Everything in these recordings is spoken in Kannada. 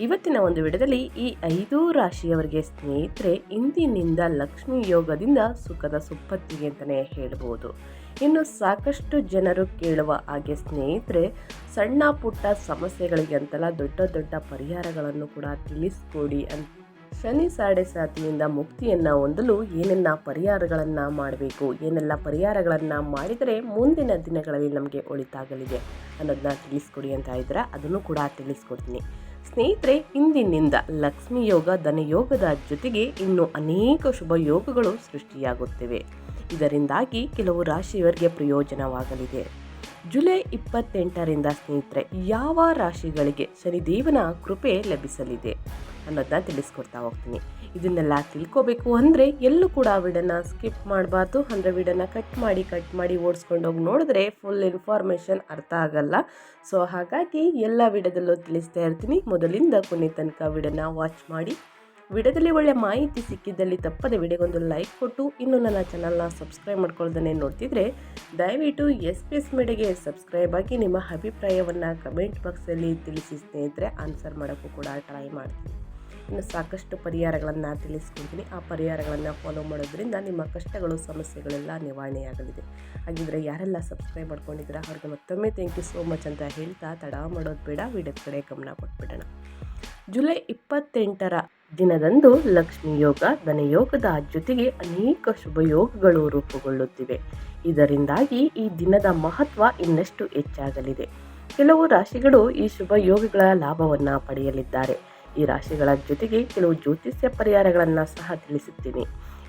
ಇವತ್ತಿನ ಒಂದು ವಿಡದಲ್ಲಿ ಈ ಐದು ರಾಶಿಯವರಿಗೆ ಸ್ನೇಹಿತರೆ, ಇಂದಿನಿಂದ ಲಕ್ಷ್ಮಿ ಯೋಗದಿಂದ ಸುಖದ ಸುಪ್ಪತ್ತಿಗೆ ಅಂತಲೇ ಹೇಳ್ಬೋದು. ಇನ್ನು ಸಾಕಷ್ಟು ಜನರು ಕೇಳುವ ಹಾಗೆ ಸ್ನೇಹಿತರೆ, ಸಣ್ಣ ಪುಟ್ಟ ಸಮಸ್ಯೆಗಳಿಗೆ ಅಂತಲ್ಲ ದೊಡ್ಡ ದೊಡ್ಡ ಪರಿಹಾರಗಳನ್ನು ಕೂಡ ತಿಳಿಸ್ಕೊಡಿ ಅಂತ ಶನಿ ಸಾಡೆ ಸಾತಿಯಿಂದ ಮುಕ್ತಿಯನ್ನು ಹೊಂದಲು ಏನೆಲ್ಲ ಪರಿಹಾರಗಳನ್ನು ಮಾಡಬೇಕು, ಏನೆಲ್ಲ ಪರಿಹಾರಗಳನ್ನು ಮಾಡಿದರೆ ಮುಂದಿನ ದಿನಗಳಲ್ಲಿ ನಮಗೆ ಒಳಿತಾಗಲಿದೆ ಅನ್ನೋದನ್ನ ತಿಳಿಸ್ಕೊಡಿ ಅಂತ ಇದ್ರೆ ಅದನ್ನು ಕೂಡ ತಿಳಿಸ್ಕೊಡ್ತೀನಿ. ಸ್ನೇಹಿತರೆ, ಇಂದಿನಿಂದ ಲಕ್ಷ್ಮಿ ಯೋಗ ಧನಯೋಗದ ಜೊತೆಗೆ ಇನ್ನು ಅನೇಕ ಶುಭ ಯೋಗಗಳು ಸೃಷ್ಟಿಯಾಗುತ್ತಿವೆ. ಇದರಿಂದಾಗಿ ಕೆಲವು ರಾಶಿಯವರಿಗೆ ಪ್ರಯೋಜನವಾಗಲಿದೆ. ಜುಲೈ ಇಪ್ಪತ್ತೆಂಟರಿಂದ ಸ್ನೇಹಿತರೆ, ಯಾವ ರಾಶಿಗಳಿಗೆ ಶನಿದೇವನ ಕೃಪೆ ಲಭಿಸಲಿದೆ? ಅನ್ನೋದನ್ನ ತಿಳಿಸ್ಕೊಡ್ತಾ ಹೋಗ್ತೀನಿ. ಇದನ್ನೆಲ್ಲ ತಿಳ್ಕೊಬೇಕು ಅಂದರೆ ಎಲ್ಲೂ ಕೂಡ ವಿಡನ್ನ ಸ್ಕಿಪ್ ಮಾಡಬಾರ್ದು. ಅಂದರೆ ವಿಡನ್ನ ಕಟ್ ಮಾಡಿ ಕಟ್ ಮಾಡಿ ಓಡಿಸ್ಕೊಂಡೋಗಿ ನೋಡಿದ್ರೆ ಫುಲ್ ಇನ್ಫಾರ್ಮೇಷನ್ ಅರ್ಥ ಆಗಲ್ಲ. ಸೊ ಹಾಗಾಗಿ ಎಲ್ಲ ವಿಡದಲ್ಲೂ ತಿಳಿಸ್ತಾ ಇರ್ತೀನಿ. ಮೊದಲಿಂದ ಕೊನೆ ತನಕ ವಿಡನ್ನ ವಾಚ್ ಮಾಡಿ. ವಿಡಿಯೋದಲ್ಲಿ ಒಳ್ಳೆ ಮಾಹಿತಿ ಸಿಕ್ಕಿದ್ದಲ್ಲಿ ತಪ್ಪದೆ ವಿಡಿಯೋಗೊಂದು ಲೈಕ್ ಕೊಟ್ಟು, ಇನ್ನು ನನ್ನ ಚಾನಲ್ನ ಸಬ್ಸ್ಕ್ರೈಬ್ ಮಾಡ್ಕೊಳ್ದೇ ನೋಡ್ತಿದ್ರೆ ದಯವಿಟ್ಟು ಎಸ್ ಪಿ ಎಸ್ ಮೀಡಿಯಾಗೆ ಸಬ್ಸ್ಕ್ರೈಬ್ ಆಗಿ ನಿಮ್ಮ ಅಭಿಪ್ರಾಯವನ್ನು ಕಮೆಂಟ್ ಬಾಕ್ಸಲ್ಲಿ ತಿಳಿಸಿ ಸ್ನೇಹಿತರೆ ಆನ್ಸರ್ ಮಾಡೋಕ್ಕೂ ಕೂಡ ಟ್ರೈ ಮಾಡ್ತೀನಿ. ಇನ್ನು ಸಾಕಷ್ಟು ಪರಿಹಾರಗಳನ್ನು ತಿಳಿಸ್ಕೊಡ್ತೀನಿ. ಆ ಪರಿಹಾರಗಳನ್ನು ಫಾಲೋ ಮಾಡೋದ್ರಿಂದ ನಿಮ್ಮ ಕಷ್ಟಗಳು, ಸಮಸ್ಯೆಗಳೆಲ್ಲ ನಿವಾರಣೆಯಾಗಲಿದೆ. ಹಾಗಿದ್ರೆ ಯಾರೆಲ್ಲ ಸಬ್ಸ್ಕ್ರೈಬ್ ಮಾಡ್ಕೊಂಡಿದ್ದೀರಾ, ಅವ್ರಿಗೆ ಮತ್ತೊಮ್ಮೆ ಥ್ಯಾಂಕ್ ಯು ಸೋ ಮಚ್ ಅಂತ ಹೇಳ್ತಾ ತಡ ಮಾಡೋದು ಬೇಡ ವಿಡಿಯೋ ಕಡೆ ಗಮನ ಕೊಟ್ಬಿಡೋಣ. ಜುಲೈ ಇಪ್ಪತ್ತೆಂಟರ ದಿನದಂದು ಲಕ್ಷ್ಮಿ ಯೋಗ ಧನಯೋಗದ ಜೊತೆಗೆ ಅನೇಕ ಶುಭ ಯೋಗಗಳು ರೂಪುಗೊಳ್ಳುತ್ತಿವೆ. ಇದರಿಂದಾಗಿ ಈ ದಿನದ ಮಹತ್ವ ಇನ್ನಷ್ಟು ಹೆಚ್ಚಾಗಲಿದೆ. ಕೆಲವು ರಾಶಿಗಳು ಈ ಶುಭ ಯೋಗಗಳ ಲಾಭವನ್ನು ಪಡೆಯಲಿದ್ದಾರೆ. ಈ ರಾಶಿಗಳ ಜೊತೆಗೆ ಕೆಲವು ಜ್ಯೋತಿಷ್ಯ ಪರಿಹಾರಗಳನ್ನು ಸಹ ತಿಳಿಸುತ್ತೀನಿ.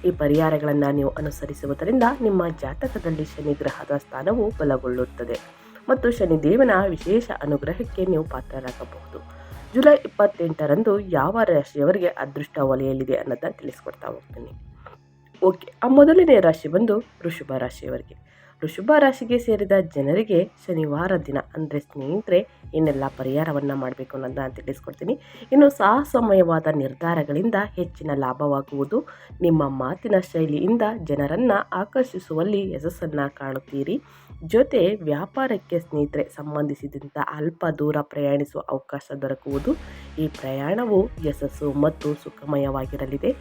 ಈ ಪರಿಹಾರಗಳನ್ನು ನೀವು ಅನುಸರಿಸುವುದರಿಂದ ನಿಮ್ಮ ಜಾತಕದಲ್ಲಿ ಶನಿ ಗ್ರಹದ ಸ್ಥಾನವು ಬಲಗೊಳ್ಳುತ್ತದೆ ಮತ್ತು ಶನಿದೇವನ ವಿಶೇಷ ಅನುಗ್ರಹಕ್ಕೆ ನೀವು ಪಾತ್ರರಾಗಬಹುದು. ಜುಲೈ ಇಪ್ಪತ್ತೆಂಟರಂದು ಯಾವ ರಾಶಿಯವರಿಗೆ ಅದೃಷ್ಟ ವಲಯಲಿದೆ ಅನ್ನೋದನ್ನು ತಿಳಿಸ್ಕೊಡ್ತಾ ಹೋಗ್ತೀನಿ. ಓಕೆ, ಆ ಮೊದಲನೇ ರಾಶಿ ಬಂದು ವೃಷಭ ರಾಶಿಯವರಿಗೆ. ವೃಷಭ ರಾಶಿಗೆ ಸೇರಿದ ಜನರಿಗೆ ಶನಿವಾರ ದಿನ, ಅಂದರೆ ಸ್ನೇಹಿತರೆ ಏನೆಲ್ಲ ಪರಿಹಾರವನ್ನು ಮಾಡಬೇಕು ಅನ್ನೋದನ್ನ ತಿಳಿಸ್ಕೊಡ್ತೀನಿ. ಇನ್ನು ಸಾಹಸಮಯವಾದ ನಿರ್ಧಾರಗಳಿಂದ ಹೆಚ್ಚಿನ ಲಾಭವಾಗುವುದು ನಿಮ್ಮ ಮಾತಿನ ಶೈಲಿಯಿಂದ ಜನರನ್ನು ಆಕರ್ಷಿಸುವಲ್ಲಿ ಯಶಸ್ಸನ್ನು ಕಾಣುತ್ತೀರಿ. ಜೊತೆ ವ್ಯಾಪಾರಕ್ಕೆ ಸ್ನೇಹಿತರೆ ಸಂಬಂಧಿಸಿದಂಥ ಅಲ್ಪ ದೂರ ಪ್ರಯಾಣಿಸುವ ಅವಕಾಶ ದೊರಕುವುದು. ಈ ಪ್ರಯಾಣವು ಯಶಸ್ಸು ಮತ್ತು ಸುಖಮಯವಾಗಿರಲಿದೆ.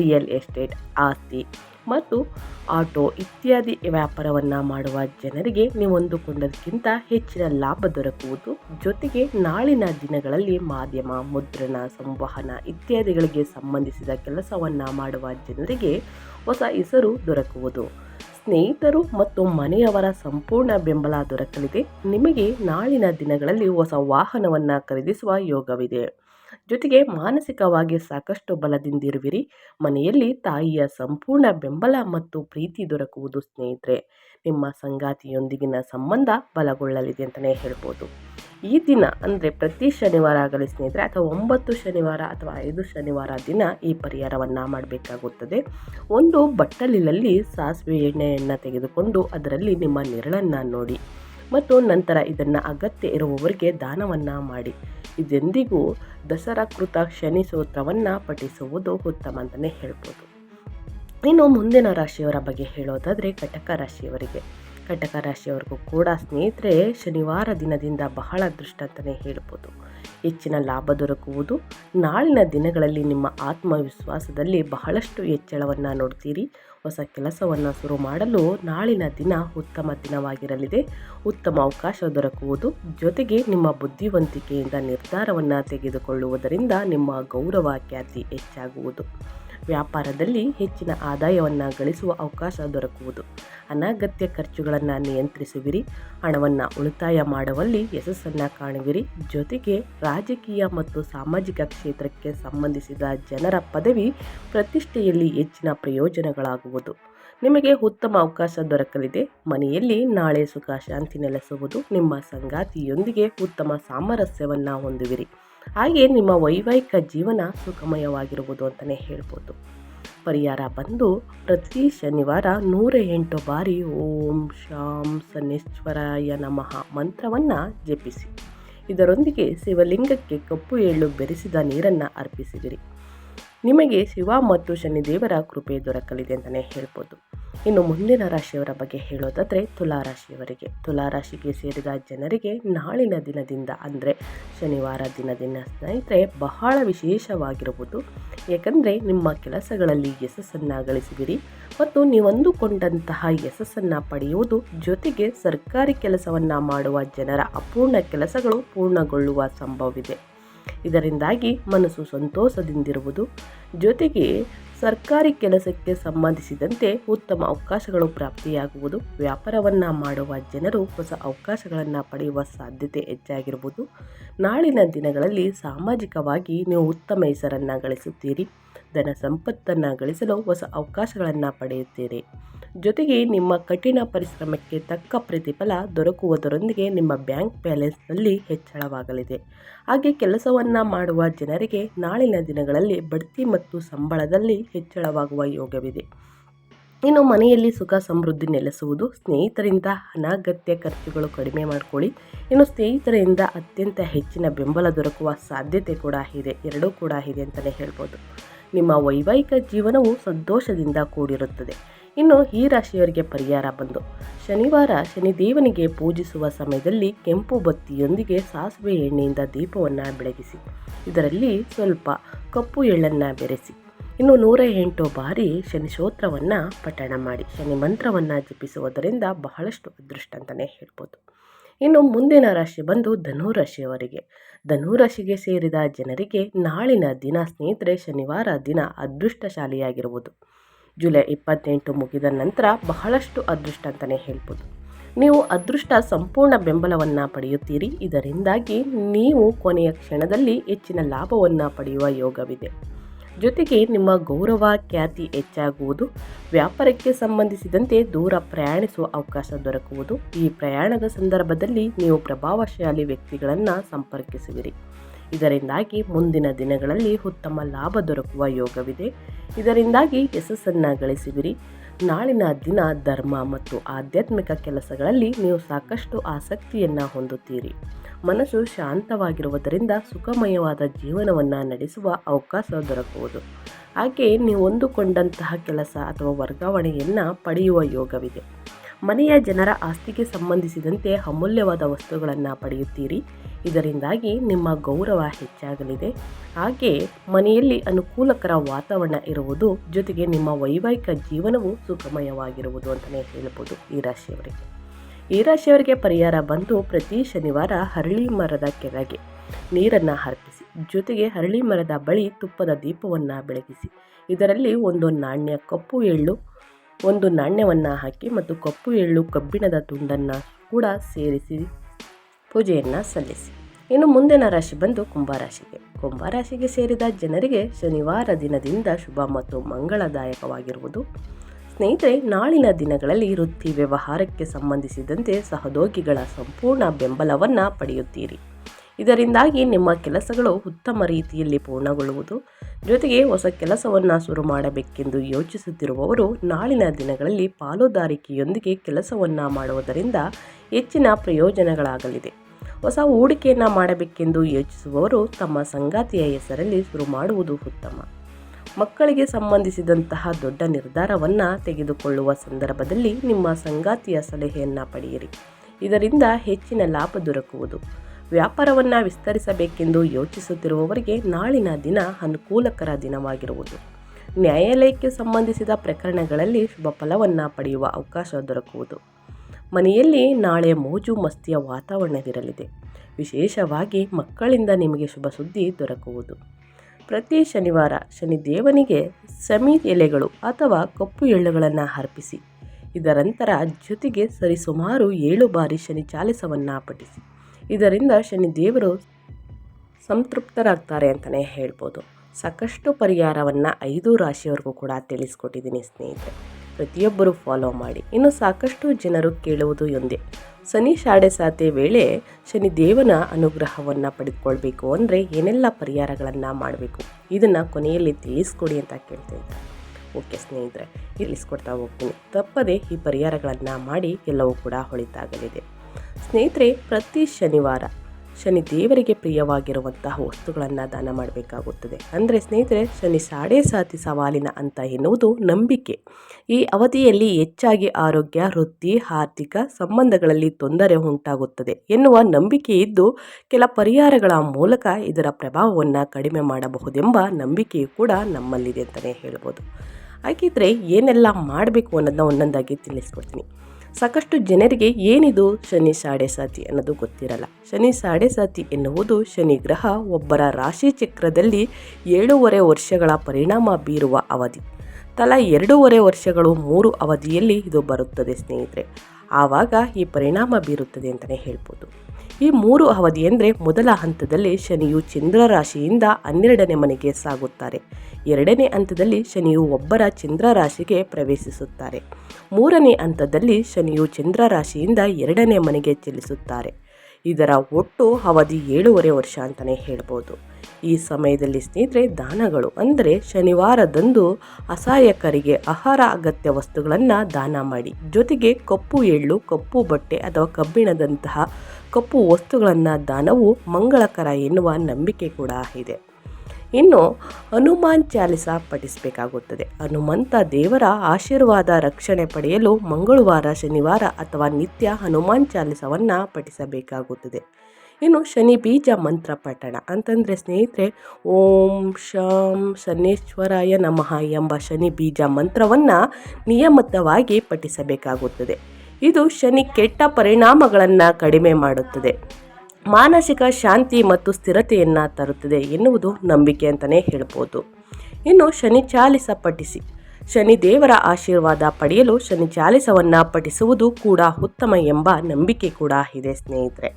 ರಿಯಲ್ ಎಸ್ಟೇಟ್ ಆಸ್ತಿ. ಮತ್ತು ಆಟೋ ಇತ್ಯಾದಿ ವ್ಯಾಪಾರವನ್ನು ಮಾಡುವ ಜನರಿಗೆ ನೀವು ಅಂದುಕೊಂಡದಕ್ಕಿಂತ ಹೆಚ್ಚಿನ ಲಾಭ ದೊರಕುವುದು. ಜೊತೆಗೆ ನಾಳಿನ ದಿನಗಳಲ್ಲಿ ಮಾಧ್ಯಮ, ಮುದ್ರಣ, ಸಂವಹನ ಇತ್ಯಾದಿಗಳಿಗೆ ಸಂಬಂಧಿಸಿದ ಕೆಲಸವನ್ನು ಮಾಡುವ ಜನರಿಗೆ ಹೊಸ ಹೆಸರು ದೊರಕುವುದು. ಸ್ನೇಹಿತರು ಮತ್ತು ಮನೆಯವರ ಸಂಪೂರ್ಣ ಬೆಂಬಲ ದೊರಕಲಿದೆ. ನಿಮಗೆ ನಾಳಿನ ದಿನಗಳಲ್ಲಿ ಹೊಸ ವಾಹನವನ್ನು ಖರೀದಿಸುವ ಯೋಗವಿದೆ. ಜೊತೆಗೆ ಮಾನಸಿಕವಾಗಿ ಸಾಕಷ್ಟು ಬಲದಿಂದಿರುವಿರಿ. ಮನೆಯಲ್ಲಿ ತಾಯಿಯ ಸಂಪೂರ್ಣ ಬೆಂಬಲ ಮತ್ತು ಪ್ರೀತಿ ದೊರಕುವುದು ಸ್ನೇಹಿತರೆ, ನಿಮ್ಮ ಸಂಗಾತಿಯೊಂದಿಗಿನ ಸಂಬಂಧ ಬಲಗೊಳ್ಳಲಿದೆ ಅಂತಲೇ ಹೇಳ್ಬೋದು. ಈ ದಿನ ಅಂದರೆ ಪ್ರತಿ ಶನಿವಾರ ಆಗಲಿ ಸ್ನೇಹಿತರೆ, ಅಥವಾ ಒಂಬತ್ತು ಶನಿವಾರ ಅಥವಾ ಐದು ಶನಿವಾರ ದಿನ ಈ ಪರಿಹಾರವನ್ನು ಮಾಡಬೇಕಾಗುತ್ತದೆ. ಒಂದು ಬಟ್ಟಲಿನಲ್ಲಿ ಸಾಸಿವೆ ಎಣ್ಣೆಯನ್ನು ತೆಗೆದುಕೊಂಡು ಅದರಲ್ಲಿ ನಿಮ್ಮ ನೆರಳನ್ನು ನೋಡಿ. ಮತ್ತು ನಂತರ ಇದನ್ನು ಅಗತ್ಯ ಇರುವವರಿಗೆ ದಾನವನ್ನು ಮಾಡಿ. ಇದೆಂದಿಗೂ ದಸರಾ ಕೃತ ಶನಿ ಸೂತ್ರವನ್ನು ಪಠಿಸುವುದು ಉತ್ತಮ ಅಂತಲೇ ಹೇಳ್ಬೋದು. ಇನ್ನು ಮುಂದಿನ ರಾಶಿಯವರ ಬಗ್ಗೆ ಹೇಳೋದಾದರೆ ಕಟಕ ರಾಶಿಯವರಿಗೆ. ಕಟಕ ರಾಶಿಯವರಿಗೂ ಕೂಡ ಸ್ನೇಹಿತರೆ ಶನಿವಾರ ದಿನದಿಂದ ಬಹಳ ಅದೃಷ್ಟ ಅಂತಲೇ ಹೇಳ್ಬೋದು. ಹೆಚ್ಚಿನ ಲಾಭ ದೊರಕುವುದು. ನಾಳಿನ ದಿನಗಳಲ್ಲಿ ನಿಮ್ಮ ಆತ್ಮವಿಶ್ವಾಸದಲ್ಲಿ ಬಹಳಷ್ಟು ಹೆಚ್ಚಳವನ್ನು ನೋಡ್ತೀರಿ. ಹೊಸ ಕೆಲಸವನ್ನು ಶುರು ಮಾಡಲು ನಾಳಿನ ದಿನ ಉತ್ತಮ ದಿನವಾಗಿರಲಿದೆ. ಉತ್ತಮ ಅವಕಾಶ ದೊರಕುವುದು. ಜೊತೆಗೆ ನಿಮ್ಮ ಬುದ್ಧಿವಂತಿಕೆಯಿಂದ ನಿರ್ಧಾರವನ್ನು ತೆಗೆದುಕೊಳ್ಳುವುದರಿಂದ ನಿಮ್ಮ ಗೌರವ ಖ್ಯಾತಿ ಹೆಚ್ಚಾಗುವುದು. ವ್ಯಾಪಾರದಲ್ಲಿ ಹೆಚ್ಚಿನ ಆದಾಯವನ್ನು ಗಳಿಸುವ ಅವಕಾಶ ದೊರಕುವುದು. ಅನಗತ್ಯ ಖರ್ಚುಗಳನ್ನು ನಿಯಂತ್ರಿಸುವಿರಿ. ಹಣವನ್ನು ಉಳಿತಾಯ ಮಾಡುವಲ್ಲಿ ಯಶಸ್ಸನ್ನು ಕಾಣುವಿರಿ. ಜೊತೆಗೆ ರಾಜಕೀಯ ಮತ್ತು ಸಾಮಾಜಿಕ ಕ್ಷೇತ್ರಕ್ಕೆ ಸಂಬಂಧಿಸಿದ ಜನರ ಪದವಿ ಪ್ರತಿಷ್ಠೆಯಲ್ಲಿ ಹೆಚ್ಚಿನ ಪ್ರಯೋಜನಗಳಾಗುವುದು. ನಿಮಗೆ ಉತ್ತಮ ಅವಕಾಶ ದೊರಕಲಿದೆ. ಮನೆಯಲ್ಲಿ ನಾಳೆ ಸುಖ ಶಾಂತಿ ನೆಲೆಸುವುದು ನಿಮ್ಮ ಸಂಗಾತಿಯೊಂದಿಗೆ ಉತ್ತಮ ಸಾಮರಸ್ಯವನ್ನು ಹೊಂದುವಿರಿ. ಹಾಗೆ ನಿಮ್ಮ ವೈವಾಹಿಕ ಜೀವನ ಸುಖಮಯವಾಗಿರುವುದು ಅಂತಲೇ ಹೇಳ್ಬೋದು. ಪರಿಹಾರ ಬಂದು ಪ್ರತಿ ಶನಿವಾರ ನೂರ ಎಂಟು ಬಾರಿ ಓಂ ಶಾಂ ಸನ್ನೇಶ್ವರಾಯ ನಮಃ ಮಂತ್ರವನ್ನು ಜಪಿಸಿ. ಇದರೊಂದಿಗೆ ಶಿವಲಿಂಗಕ್ಕೆ ಕಪ್ಪು ಎಳ್ಳು ಬೆರೆಸಿದ ನೀರನ್ನು ಅರ್ಪಿಸಿದಿರಿ. ನಿಮಗೆ ಶಿವ ಮತ್ತು ಶನಿದೇವರ ಕೃಪೆ ದೊರಕಲಿದೆ ಅಂತಲೇ ಹೇಳ್ಬೋದು. ಇನ್ನು ಮುಂದಿನ ರಾಶಿಯವರ ಬಗ್ಗೆ ಹೇಳೋದಾದರೆ ತುಲಾರಾಶಿಯವರಿಗೆ ತುಲಾರಾಶಿಗೆ ಸೇರಿದ ಜನರಿಗೆ ನಾಳಿನ ದಿನದಿಂದ ಅಂದರೆ ಶನಿವಾರ ದಿನದಿಂದ ಸ್ನೇಹಿತರೆ ಬಹಳ ವಿಶೇಷವಾಗಿರುವುದು. ಏಕೆಂದರೆ ನಿಮ್ಮ ಕೆಲಸಗಳಲ್ಲಿ ಯಶಸ್ಸನ್ನು ಗಳಿಸುವಿರಿ ಮತ್ತು ನೀವಂದುಕೊಂಡಂತಹ ಯಶಸ್ಸನ್ನು ಪಡೆಯುವುದು ಜೊತೆಗೆ ಸರ್ಕಾರಿ ಕೆಲಸವನ್ನು ಮಾಡುವ ಜನರ ಅಪೂರ್ಣ ಕೆಲಸಗಳು ಪೂರ್ಣಗೊಳ್ಳುವ ಸಂಭವವಿದೆ. ಇದರಿಂದಾಗಿ ಮನಸ್ಸು ಸಂತೋಷದಿಂದಿರುವುದು. ಜೊತೆಗೆ ಸರ್ಕಾರಿ ಕೆಲಸಕ್ಕೆ ಸಂಬಂಧಿಸಿದಂತೆ ಉತ್ತಮ ಅವಕಾಶಗಳು ಪ್ರಾಪ್ತಿಯಾಗುವುದು. ವ್ಯಾಪಾರವನ್ನು ಮಾಡುವ ಜನರು ಹೊಸ ಅವಕಾಶಗಳನ್ನು ಪಡೆಯುವ ಸಾಧ್ಯತೆ ಹೆಚ್ಚಾಗಿರುವುದು. ನಾಳಿನ ದಿನಗಳಲ್ಲಿ ಸಾಮಾಜಿಕವಾಗಿ ನೀವು ಉತ್ತಮ ಹೆಸರನ್ನು ಗಳಿಸುತ್ತೀರಿ. ಧನ ಸಂಪತ್ತನ್ನು ಗಳಿಸಲು ಹೊಸ ಅವಕಾಶಗಳನ್ನು ಪಡೆಯುತ್ತೀರಿ. ಜೊತೆಗೆ ನಿಮ್ಮ ಕಠಿಣ ಪರಿಶ್ರಮಕ್ಕೆ ತಕ್ಕ ಪ್ರತಿಫಲ ದೊರಕುವುದರೊಂದಿಗೆ ನಿಮ್ಮ ಬ್ಯಾಂಕ್ ಬ್ಯಾಲೆನ್ಸ್ನಲ್ಲಿ ಹೆಚ್ಚಳವಾಗಲಿದೆ. ಹಾಗೆ ಕೆಲಸವನ್ನು ಮಾಡುವ ಜನರಿಗೆ ನಾಳಿನ ದಿನಗಳಲ್ಲಿ ಬಡ್ತಿ ಮತ್ತು ಸಂಬಳದಲ್ಲಿ ಹೆಚ್ಚಳವಾಗುವ ಯೋಗವಿದೆ. ಇನ್ನು ಮನೆಯಲ್ಲಿ ಸುಖ ಸಮೃದ್ಧಿ ನೆಲೆಸುವುದು, ಸ್ನೇಹಿತರಿಂದ ಅನಗತ್ಯ ಖರ್ಚುಗಳು ಕಡಿಮೆ ಮಾಡಿಕೊಳ್ಳಿ. ಇನ್ನು ಸ್ನೇಹಿತರಿಂದ ಅತ್ಯಂತ ಹೆಚ್ಚಿನ ಬೆಂಬಲ ದೊರಕುವ ಸಾಧ್ಯತೆ ಕೂಡ ಇದೆ. ಎರಡೂ ಕೂಡ ಇದೆ ಅಂತಲೇ ಹೇಳ್ಬೋದು. ನಿಮ್ಮ ವೈವಾಹಿಕ ಜೀವನವು ಸಂತೋಷದಿಂದ ಕೂಡಿರುತ್ತದೆ. ಇನ್ನು ಈ ರಾಶಿಯವರಿಗೆ ಪರಿಹಾರ ಬಂದು ಶನಿವಾರ ಶನಿದೇವನಿಗೆ ಪೂಜಿಸುವ ಸಮಯದಲ್ಲಿ ಕೆಂಪು ಬತ್ತಿಯೊಂದಿಗೆ ಸಾಸಿವೆ ಎಣ್ಣೆಯಿಂದ ದೀಪವನ್ನು ಬೆಳಗಿಸಿ, ಇದರಲ್ಲಿ ಸ್ವಲ್ಪ ಕಪ್ಪು ಎಳ್ಳನ್ನು ಬೆರೆಸಿ, ಇನ್ನು ನೂರ ಎಂಟು ಬಾರಿ ಶನಿ ಸ್ತೋತ್ರವನ್ನು ಪಠಣ ಮಾಡಿ, ಶನಿ ಮಂತ್ರವನ್ನು ಜಪಿಸುವುದರಿಂದ ಬಹಳಷ್ಟು ಅದೃಷ್ಟ ಅಂತಲೇ ಹೇಳ್ಬೋದು. ಇನ್ನು ಮುಂದಿನ ರಾಶಿ ಬಂದು ಧನುರಾಶಿಯವರಿಗೆ. ಧನುರಾಶಿಗೆ ಸೇರಿದ ಜನರಿಗೆ ನಾಳಿನ ದಿನ ಸ್ನೇಹಿತರೆ ಶನಿವಾರ ದಿನ ಅದೃಷ್ಟಶಾಲಿಯಾಗಿರುವುದು. ಜುಲೈ ಇಪ್ಪತ್ತೆಂಟು ಮುಗಿದ ನಂತರ ಬಹಳಷ್ಟು ಅದೃಷ್ಟ ಅಂತಲೇ ಹೇಳ್ಬೋದು. ನೀವು ಅದೃಷ್ಟ ಸಂಪೂರ್ಣ ಬೆಂಬಲವನ್ನು ಪಡೆಯುತ್ತೀರಿ. ಇದರಿಂದಾಗಿ ನೀವು ಕೊನೆಯ ಕ್ಷಣದಲ್ಲಿ ಹೆಚ್ಚಿನ ಲಾಭವನ್ನು ಪಡೆಯುವ ಯೋಗವಿದೆ. ಜೊತೆಗೆ ನಿಮ್ಮ ಗೌರವ, ಖ್ಯಾತಿ ಹೆಚ್ಚಾಗುವುದು, ವ್ಯಾಪಾರಕ್ಕೆ ಸಂಬಂಧಿಸಿದಂತೆ ದೂರ ಪ್ರಯಾಣಿಸುವ ಅವಕಾಶ ದೊರಕುವುದು. ಈ ಪ್ರಯಾಣದ ಸಂದರ್ಭದಲ್ಲಿ ನೀವು ಪ್ರಭಾವಶಾಲಿ ವ್ಯಕ್ತಿಗಳನ್ನು ಸಂಪರ್ಕಿಸುವಿರಿ. ಇದರಿಂದಾಗಿ ಮುಂದಿನ ದಿನಗಳಲ್ಲಿ ಉತ್ತಮ ಲಾಭ ದೊರಕುವ ಯೋಗವಿದೆ. ಇದರಿಂದಾಗಿ ಯಶಸ್ಸನ್ನು ಗಳಿಸುವಿರಿ ನಾಳಿನ ದಿನ ಧರ್ಮ ಮತ್ತು ಆಧ್ಯಾತ್ಮಿಕ ಕೆಲಸಗಳಲ್ಲಿ ನೀವು ಸಾಕಷ್ಟು ಆಸಕ್ತಿಯನ್ನು ಹೊಂದುತ್ತೀರಿ. ಮನಸ್ಸು ಶಾಂತವಾಗಿರುವುದರಿಂದ ಸುಖಮಯವಾದ ಜೀವನವನ್ನು ನಡೆಸುವ ಅವಕಾಶ ದೊರಕುವುದು. ಹಾಗೆ ನೀವು ಹೊಂದಿಕೊಂಡಂತಹ ಕೆಲಸ ಅಥವಾ ವರ್ಗಾವಣೆಯನ್ನು ಪಡೆಯುವ ಯೋಗವಿದೆ. ಮನೆಯ ಜನರ ಆಸ್ತಿಗೆ ಸಂಬಂಧಿಸಿದಂತೆ ಅಮೂಲ್ಯವಾದ ವಸ್ತುಗಳನ್ನು ಪಡೆಯುತ್ತೀರಿ. ಇದರಿಂದಾಗಿ ನಿಮ್ಮ ಗೌರವ ಹೆಚ್ಚಾಗಲಿದೆ. ಹಾಗೆ ಮನೆಯಲ್ಲಿ ಅನುಕೂಲಕರ ವಾತಾವರಣ ಇರುವುದು ಜೊತೆಗೆ ನಿಮ್ಮ ವೈವಾಹಿಕ ಜೀವನವು ಸುಖಮಯವಾಗಿರುವುದು ಅಂತಲೇ ಹೇಳ್ಬೋದು ಈ ರಾಶಿಯವರಿಗೆ. ಈ ರಾಶಿಯವರಿಗೆ ಪರಿಹಾರ ಬಂದು ಪ್ರತಿ ಶನಿವಾರ ಹರಳಿ ಮರದ ಕೆಳಗೆ ನೀರನ್ನು ಅರ್ಪಿಸಿ, ಜೊತೆಗೆ ಹರಳಿ ಮರದ ಬಳಿ ತುಪ್ಪದ ದೀಪವನ್ನು ಬೆಳಗಿಸಿ, ಇದರಲ್ಲಿ ಒಂದು ನಾಣ್ಯ ಕಪ್ಪು ಎಳ್ಳು ಒಂದು ನಾಣ್ಯವನ್ನು ಹಾಕಿ ಮತ್ತು ಕಪ್ಪು ಎಳ್ಳು ಕಬ್ಬಿಣದ ತುಂಡನ್ನು ಕೂಡ ಸೇರಿಸಿ ಪೂಜೆಯನ್ನು ಸಲ್ಲಿಸಿ. ಇನ್ನು ಮುಂದಿನ ರಾಶಿ ಬಂದು ಕುಂಭರಾಶಿಗೆ. ಕುಂಭರಾಶಿಗೆ ಸೇರಿದ ಜನರಿಗೆ ಶನಿವಾರ ದಿನದಿಂದ ಶುಭ ಮತ್ತು ಮಂಗಳದಾಯಕವಾಗಿರುವುದು. ಸ್ನೇಹಿತರೆ, ನಾಳಿನ ದಿನಗಳಲ್ಲಿ ವೃತ್ತಿ ವ್ಯವಹಾರಕ್ಕೆ ಸಂಬಂಧಿಸಿದಂತೆ ಸಹೋದ್ಯೋಗಿಗಳ ಸಂಪೂರ್ಣ ಬೆಂಬಲವನ್ನು ಪಡೆಯುತ್ತೀರಿ. ಇದರಿಂದಾಗಿ ನಿಮ್ಮ ಕೆಲಸಗಳು ಉತ್ತಮ ರೀತಿಯಲ್ಲಿ ಪೂರ್ಣಗೊಳ್ಳುವುದು. ಜೊತೆಗೆ ಹೊಸ ಕೆಲಸವನ್ನು ಶುರು ಮಾಡಬೇಕೆಂದು ಯೋಚಿಸುತ್ತಿರುವವರು ನಾಳಿನ ದಿನಗಳಲ್ಲಿ ಪಾಲುದಾರಿಕೆಯೊಂದಿಗೆ ಕೆಲಸವನ್ನು ಮಾಡುವುದರಿಂದ ಹೆಚ್ಚಿನ ಪ್ರಯೋಜನಗಳಾಗಲಿದೆ. ಹೊಸ ಹೂಡಿಕೆಯನ್ನು ಮಾಡಬೇಕೆಂದು ಯೋಚಿಸುವವರು ತಮ್ಮ ಸಂಗಾತಿಯ ಹೆಸರಲ್ಲಿ ಶುರು ಮಾಡುವುದು ಉತ್ತಮ. ಮಕ್ಕಳಿಗೆ ಸಂಬಂಧಿಸಿದಂತಹ ದೊಡ್ಡ ನಿರ್ಧಾರವನ್ನು ತೆಗೆದುಕೊಳ್ಳುವ ಸಂದರ್ಭದಲ್ಲಿ ನಿಮ್ಮ ಸಂಗಾತಿಯ ಸಲಹೆಯನ್ನು ಪಡೆಯಿರಿ. ಇದರಿಂದ ಹೆಚ್ಚಿನ ಲಾಭ ದೊರಕುವುದು. ವ್ಯಾಪಾರವನ್ನು ವಿಸ್ತರಿಸಬೇಕೆಂದು ಯೋಚಿಸುತ್ತಿರುವವರಿಗೆ ನಾಳಿನ ದಿನ ಅನುಕೂಲಕರ ದಿನವಾಗಿರುವುದು. ನ್ಯಾಯಾಲಯಕ್ಕೆ ಸಂಬಂಧಿಸಿದ ಪ್ರಕರಣಗಳಲ್ಲಿ ಶುಭ ಫಲವನ್ನು ಪಡೆಯುವ ಅವಕಾಶ ದೊರಕುವುದು. ಮನೆಯಲ್ಲಿ ನಾಳೆ ಮೋಜು ಮಸ್ತಿಯ ವಾತಾವರಣವಿರಲಿದೆ. ವಿಶೇಷವಾಗಿ ಮಕ್ಕಳಿಂದ ನಿಮಗೆ ಶುಭ ಸುದ್ದಿ ದೊರಕುವುದು. ಪ್ರತಿ ಶನಿವಾರ ಶನಿದೇವನಿಗೆ ಸಮಿ ಎಲೆಗಳು ಅಥವಾ ಕಪ್ಪು ಎಳ್ಳುಗಳನ್ನು ಅರ್ಪಿಸಿ. ಇದರಂತರ ಜೊತೆಗೆ ಸರಿಸುಮಾರು ಏಳು ಬಾರಿ ಶನಿ ಚಾಲಿಸವನ್ನು ಪಠಿಸಿ. ಇದರಿಂದ ಶನಿದೇವರು ಸಂತೃಪ್ತರಾಗ್ತಾರೆ ಅಂತಲೇ ಹೇಳ್ಬೋದು. ಸಾಕಷ್ಟು ಪರಿಹಾರವನ್ನು ಐದು ರಾಶಿಯವರೆಗೂ ಕೂಡ ತಿಳಿಸ್ಕೊಟ್ಟಿದ್ದೀನಿ ಸ್ನೇಹಿತರೆ. ಪ್ರತಿಯೊಬ್ಬರು ಫಾಲೋ ಮಾಡಿ. ಇನ್ನು ಸಾಕಷ್ಟು ಜನರು ಕೇಳುವುದು ಒಂದೇ. ಶನಿ ಶಾಡೆ ಸಾತೆ ವೇಳೆ ಶನಿ ದೇವನ ಅನುಗ್ರಹವನ್ನು ಪಡೆದುಕೊಳ್ಬೇಕು ಅಂದರೆ ಏನೆಲ್ಲ ಪರಿಹಾರಗಳನ್ನು ಮಾಡಬೇಕು? ಇದನ್ನು ಕೊನೆಯಲ್ಲಿ ತಿಳಿಸ್ಕೊಡಿ ಅಂತ ಕೇಳ್ತಾ ಓಕೆ ಸ್ನೇಹಿತರೆ, ತಿಳಿಸ್ಕೊಡ್ತಾ ಹೋಗ್ತೀನಿ. ತಪ್ಪದೇ ಈ ಪರಿಹಾರಗಳನ್ನು ಮಾಡಿ ಎಲ್ಲವೂ ಕೂಡ ಹೊಳಿತಾಗಲಿದೆ. ಸ್ನೇಹಿತರೆ, ಪ್ರತಿ ಶನಿವಾರ ಶನಿ ದೇವರಿಗೆ ಪ್ರಿಯವಾಗಿರುವಂತಹ ವಸ್ತುಗಳನ್ನು ದಾನ ಮಾಡಬೇಕಾಗುತ್ತದೆ. ಅಂದರೆ ಸ್ನೇಹಿತರೆ, ಶನಿ ಸಾಡೆ ಸಾತಿ ಸವಾಲಿನ ಅಂತ ಎನ್ನುವುದು ನಂಬಿಕೆ. ಈ ಅವಧಿಯಲ್ಲಿ ಹೆಚ್ಚಾಗಿ ಆರೋಗ್ಯ, ವೃತ್ತಿ, ಆರ್ಥಿಕ ಸಂಬಂಧಗಳಲ್ಲಿ ತೊಂದರೆ ಉಂಟಾಗುತ್ತದೆ ಎನ್ನುವ ನಂಬಿಕೆ ಇದ್ದು, ಕೆಲ ಪರಿಹಾರಗಳ ಮೂಲಕ ಇದರ ಪ್ರಭಾವವನ್ನು ಕಡಿಮೆ ಮಾಡಬಹುದೆಂಬ ನಂಬಿಕೆಯು ಕೂಡ ನಮ್ಮಲ್ಲಿದೆ ಅಂತಲೇ ಹೇಳ್ಬೋದು. ಹಾಗಿದ್ರೆ ಏನೆಲ್ಲ ಮಾಡಬೇಕು ಅನ್ನೋದನ್ನ ಒಂದೊಂದಾಗಿ ತಿಳಿಸ್ಕೊಡ್ತೀನಿ. ಸಾಕಷ್ಟು ಜನರಿಗೆ ಏನಿದು ಶನಿ ಸಾಡೆ ಸಾತಿ ಅನ್ನೋದು ಗೊತ್ತಿರಲ್ಲ. ಶನಿ ಸಾಡೆ ಸಾತಿ ಎನ್ನುವುದು ಶನಿ ಗ್ರಹ ಒಬ್ಬರ ರಾಶಿ ಚಕ್ರದಲ್ಲಿ ಏಳೂವರೆ ವರ್ಷಗಳ ಪರಿಣಾಮ ಬೀರುವ ಅವಧಿ. ತಲಾ ಎರಡೂವರೆ ವರ್ಷಗಳು ಮೂರು ಅವಧಿಯಲ್ಲಿ ಇದು ಬರುತ್ತದೆ ಸ್ನೇಹಿತರೆ. ಆವಾಗ ಈ ಪರಿಣಾಮ ಬೀರುತ್ತದೆ ಅಂತಲೇ ಹೇಳ್ಬೋದು. ಈ ಮೂರು ಅವಧಿ ಅಂದರೆ ಮೊದಲ ಹಂತದಲ್ಲಿ ಶನಿಯು ಚಂದ್ರ ರಾಶಿಯಿಂದ ಹನ್ನೆರಡನೇ ಮನೆಗೆ ಸಾಗುತ್ತಾರೆ. ಎರಡನೇ ಹಂತದಲ್ಲಿ ಶನಿಯು ಒಬ್ಬರ ಚಂದ್ರ ರಾಶಿಗೆ ಪ್ರವೇಶಿಸುತ್ತಾರೆ. ಮೂರನೇ ಹಂತದಲ್ಲಿ ಶನಿಯು ಚಂದ್ರ ರಾಶಿಯಿಂದ ಎರಡನೇ ಮನೆಗೆ ಚಲಿಸುತ್ತಾರೆ. ಇದರ ಒಟ್ಟು ಅವಧಿ ಏಳೂವರೆ ವರ್ಷ ಅಂತಲೇ ಹೇಳ್ಬೋದು. ಈ ಸಮಯದಲ್ಲಿ ಸ್ನೇಹಿತರೆ, ದಾನಗಳು ಅಂದರೆ ಶನಿವಾರದಂದು ಅಸಹಾಯಕರಿಗೆ ಆಹಾರ, ಅಗತ್ಯ ವಸ್ತುಗಳನ್ನು ದಾನ ಮಾಡಿ. ಜೊತೆಗೆ ಕಪ್ಪು ಎಳ್ಳು, ಕಪ್ಪು ಬಟ್ಟೆ ಅಥವಾ ಕಬ್ಬಿಣದಂತಹ ಕಪ್ಪು ವಸ್ತುಗಳನ್ನು ದಾನವು ಮಂಗಳಕರ ಎನ್ನುವ ನಂಬಿಕೆ ಕೂಡ ಇದೆ. ಇನ್ನು ಹನುಮಾನ್ ಚಾಲಿಸ ಪಠಿಸಬೇಕಾಗುತ್ತದೆ. ಹನುಮಂತ ದೇವರ ಆಶೀರ್ವಾದ ರಕ್ಷಣೆ ಪಡೆಯಲು ಮಂಗಳವಾರ, ಶನಿವಾರ ಅಥವಾ ನಿತ್ಯ ಹನುಮಾನ್ ಚಾಲಿಸವನ್ನು ಪಠಿಸಬೇಕಾಗುತ್ತದೆ. ಇನ್ನು ಶನಿ ಬೀಜ ಮಂತ್ರ ಪಠಣ. ಅಂತಂದರೆ ಸ್ನೇಹಿತರೆ, ಓಂ ಶಂ ಶನೇಶ್ವರಾಯ ನಮಃ ಎಂಬ ಶನಿ ಬೀಜ ಮಂತ್ರವನ್ನು ನಿಯಮಿತವಾಗಿ ಪಠಿಸಬೇಕಾಗುತ್ತದೆ. ಇದು ಶನಿ ಕೆಟ್ಟ ಪರಿಣಾಮಗಳನ್ನು ಕಡಿಮೆ ಮಾಡುತ್ತದೆ. ಮಾನಸಿಕ ಶಾಂತಿ ಮತ್ತು ಸ್ಥಿರತೆಯನ್ನು ತರುತ್ತದೆ ಎನ್ನುವುದು ನಂಬಿಕೆ ಅಂತಲೇ ಹೇಳ್ಬೋದು. ಇನ್ನು ಶನಿ ಚಾಲಿಸ ಪಠಿಸಿ. ಶನಿ ದೇವರ ಆಶೀರ್ವಾದ ಪಡೆಯಲು ಶನಿ ಚಾಲಿಸವನ್ನು ಪಠಿಸುವುದು ಕೂಡ ಉತ್ತಮ ಎಂಬ ನಂಬಿಕೆ ಕೂಡ ಇದೆ ಸ್ನೇಹಿತರೆ.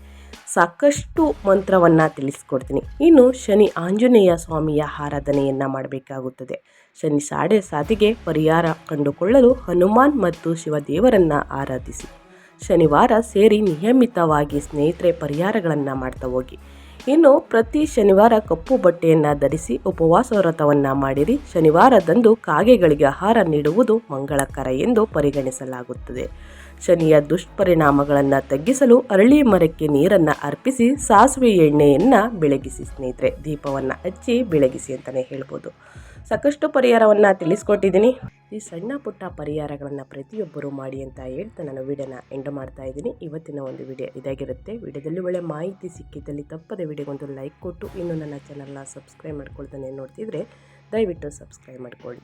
ಸಾಕಷ್ಟು ಮಂತ್ರವನ್ನು ತಿಳಿಸ್ಕೊಡ್ತೀನಿ. ಇನ್ನು ಶನಿ ಆಂಜನೇಯ ಸ್ವಾಮಿಯ ಆರಾಧನೆಯನ್ನು ಮಾಡಬೇಕಾಗುತ್ತದೆ. ಶನಿ ಸಾಡೆ ಸಾತಿಗೆ ಪರಿಹಾರ ಕಂಡುಕೊಳ್ಳಲು ಹನುಮಾನ್ ಮತ್ತು ಶಿವದೇವರನ್ನು ಆರಾಧಿಸಿ. ಶನಿವಾರ ಸೇರಿ ನಿಯಮಿತವಾಗಿ ಸ್ನೇಹಿತರೆ ಪರಿಹಾರಗಳನ್ನು ಮಾಡ್ತಾ ಹೋಗಿ. ಇನ್ನು ಪ್ರತಿ ಶನಿವಾರ ಕಪ್ಪು ಬಟ್ಟೆಯನ್ನು ಧರಿಸಿ ಉಪವಾಸ ವ್ರತವನ್ನು ಮಾಡಿರಿ. ಶನಿವಾರದಂದು ಕಾಗೆಗಳಿಗೆ ಆಹಾರ ನೀಡುವುದು ಮಂಗಳಕರ ಎಂದು ಪರಿಗಣಿಸಲಾಗುತ್ತದೆ. ಶನಿಯ ದುಷ್ಪರಿಣಾಮಗಳನ್ನು ತಗ್ಗಿಸಲು ಅರಳಿ ಮರಕ್ಕೆ ನೀರನ್ನು ಅರ್ಪಿಸಿ ಸಾಸಿವೆ ಎಣ್ಣೆಯನ್ನು ಬೆಳಗಿಸಿ ಸ್ನೇಹಿತರೆ ದೀಪವನ್ನು ಹಚ್ಚಿ ಬೆಳಗಿಸಿ ಅಂತಲೇ ಹೇಳ್ಬೋದು. ಸಾಕಷ್ಟು ಪರಿಹಾರವನ್ನು ತಿಳಿಸ್ಕೊಟ್ಟಿದ್ದೀನಿ. ಈ ಸಣ್ಣ ಪುಟ್ಟ ಪರಿಹಾರಗಳನ್ನು ಪ್ರತಿಯೊಬ್ಬರು ಮಾಡಿ ಅಂತ ಹೇಳ್ತಾ ನಾನು ವಿಡಿಯೋನ ಎಂಡ್ ಮಾಡ್ತಾ ಇದ್ದೀನಿ. ಇವತ್ತಿನ ಒಂದು ವಿಡಿಯೋ ಇದಾಗಿರುತ್ತೆ. ವಿಡಿಯೋದಲ್ಲಿ ಒಳ್ಳೆ ಮಾಹಿತಿ ಸಿಕ್ಕಿದ್ದಲ್ಲಿ ತಪ್ಪದೆ ವಿಡಿಯೋಗೊಂದು ಲೈಕ್ ಕೊಟ್ಟು ಇನ್ನು ನನ್ನ ಚಾನಲ್ನ ಸಬ್ಸ್ಕ್ರೈಬ್ ಮಾಡ್ಕೊಳ್ತಾನೆ ನೋಡ್ತಿದ್ರೆ ದಯವಿಟ್ಟು ಸಬ್ಸ್ಕ್ರೈಬ್ ಮಾಡ್ಕೊಳ್ಳಿ.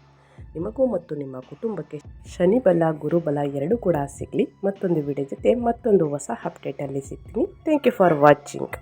ನಿಮಗೂ ಮತ್ತು ನಿಮ್ಮ ಕುಟುಂಬಕ್ಕೆ ಶನಿಬಲ ಗುರುಬಲ ಎರಡೂ ಕೂಡ ಸಿಗಲಿ. ಮತ್ತೊಂದು ವಿಡಿಯೋ ಜೊತೆ ಮತ್ತೊಂದು ಹೊಸ ಅಪ್ಡೇಟಲ್ಲಿ ಸಿಗ್ತೀನಿ. Thank you for watching